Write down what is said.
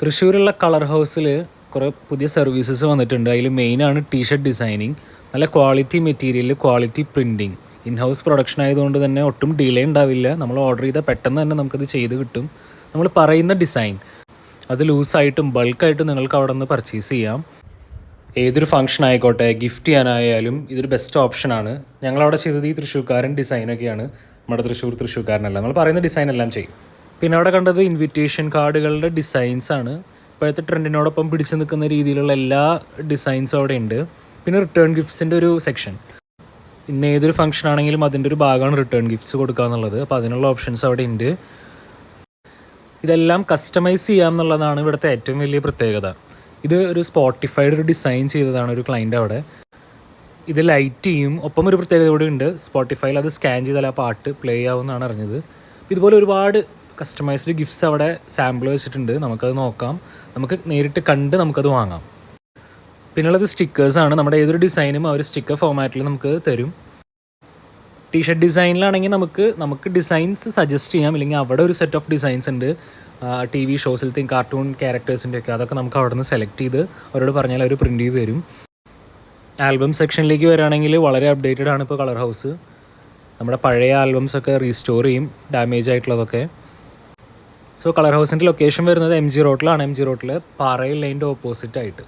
തൃശ്ശൂരുള്ള colour ഹൗസിൽ കുറേ പുതിയ സർവീസസ് വന്നിട്ടുണ്ട്. അതിൽ മെയിനാണ് ടീഷർട്ട് ഡിസൈനിങ് നല്ല quality material quality printing in house production ആയതുകൊണ്ട് തന്നെ ഒട്ടും ഡിലേ ഉണ്ടാവില്ല. നമ്മൾ ഓർഡർ ചെയ്താൽ പെട്ടെന്ന് തന്നെ നമുക്കത് ചെയ്ത് കിട്ടും. നമ്മൾ പറയുന്ന ഡിസൈൻ അത് ലൂസായിട്ടും ബൾക്കായിട്ടും നിങ്ങൾക്ക് അവിടെ നിന്ന് പർച്ചേസ് ചെയ്യാം. ഏതൊരു ഫംഗ്ഷൻ ആയിക്കോട്ടെ ഗിഫ്റ്റ് ചെയ്യാനായാലും ഇതൊരു ബെസ്റ്റ് ഓപ്ഷനാണ് ഞങ്ങളവിടെ ചെയ്തത് ഈ തൃശ്ശൂർക്കാരൻ ഡിസൈനൊക്കെയാണ് നമ്മുടെ തൃശ്ശൂർ തൃശ്ശൂർക്കാരനല്ല. നമ്മൾ പറയുന്ന ഡിസൈൻ എല്ലാം ചെയ്യും. പിന്നെ അവിടെ കണ്ടത് ഇൻവിറ്റേഷൻ കാർഡുകളുടെ ഡിസൈൻസ് ആണ്. ഇപ്പോഴത്തെ ട്രെൻഡിനോടൊപ്പം പിടിച്ചു നിൽക്കുന്ന രീതിയിലുള്ള എല്ലാ ഡിസൈൻസും അവിടെ ഉണ്ട്. പിന്നെ റിട്ടേൺ ഗിഫ്റ്റ്സിന്റെ ഒരു സെക്ഷൻ ഇന്ന് ഏതൊരു ഫംഗ്ഷൻ ആണെങ്കിലും അതിന്റെ ഒരു ഭാഗമാണ് റിട്ടേൺ ഗിഫ്റ്റ്സ് കൊടുക്കുക എന്നുള്ളത്. അപ്പോൾ അതിനുള്ള ഓപ്ഷൻസ് അവിടെ ഉണ്ട്. ഇതെല്ലാം കസ്റ്റമൈസ് ചെയ്യാം എന്നുള്ളതാണ് ഇവിടുത്തെ ഏറ്റവും വലിയ പ്രത്യേകത. ഇത് ഒരു സ്പോട്ടിഫൈഡ് ഒരു ഡിസൈൻ ചെയ്തതാണ് ഒരു ക്ലൈന്റ് അവിടെ. ഇത് ലൈറ്റ് ചെയ്യും. ഒപ്പം ഒരു പ്രത്യേകത കൂടി ഉണ്ട്. സ്പോട്ടിഫൈയിൽ അത് സ്കാൻ ചെയ്താൽ ആ പാട്ട് പ്ലേ ആവുമെന്നാണ് അറിഞ്ഞത്. ഇതുപോലെ ഒരുപാട് കസ്റ്റമൈസ്ഡ് ഗിഫ്റ്റ്സ് അവിടെ സാമ്പിൾ വെച്ചിട്ടുണ്ട്. നമുക്കത് നോക്കാം. നമുക്ക് നേരിട്ട് കണ്ട് നമുക്കത് വാങ്ങാം. പിന്നുള്ളത് സ്റ്റിക്കേഴ്സാണ് നമ്മുടെ ഏതൊരു ഡിസൈനും ആ ഒരു സ്റ്റിക്കർ ഫോമാറ്റിൽ നമുക്ക് തരും. ടീഷർട്ട് ഡിസൈനിലാണെങ്കിൽ നമുക്ക് നമുക്ക് ഡിസൈൻസ് സജസ്റ്റ് ചെയ്യാം. ഇല്ലെങ്കിൽ അവിടെ ഒരു സെറ്റ് ഓഫ് ഡിസൈൻസ് ഉണ്ട്. ടി വി ഷോസിലത്തെയും കാർട്ടൂൺ ക്യാരക്ടേഴ്സിന്റെ ഒക്കെ അതൊക്കെ നമുക്ക് അവിടെ നിന്ന് സെലക്ട് ചെയ്ത് അവരോട് പറഞ്ഞാൽ അവർ പ്രിന്റ് ചെയ്ത് തരും. ആൽബം സെക്ഷനിലേക്ക് വരികയാണെങ്കിൽ വളരെ അപ്ഡേറ്റഡ് ആണ് ഇപ്പോൾ കളർ ഹൗസ് നമ്മുടെ പഴയ ആൽബംസ് ഒക്കെ റീസ്റ്റോർ ചെയ്യും. ഡാമേജ് ആയിട്ടുള്ളതൊക്കെ. സോ കളർ ഹൗസിന്റെ ലൊക്കേഷൻ വരുന്നത് എം ജി റോട്ടിലാണ് എം ജി റോട്ടിൽ പാറയിൽ ലൈന്റെ ഓപ്പോസിറ്റ് ആയിട്ട്.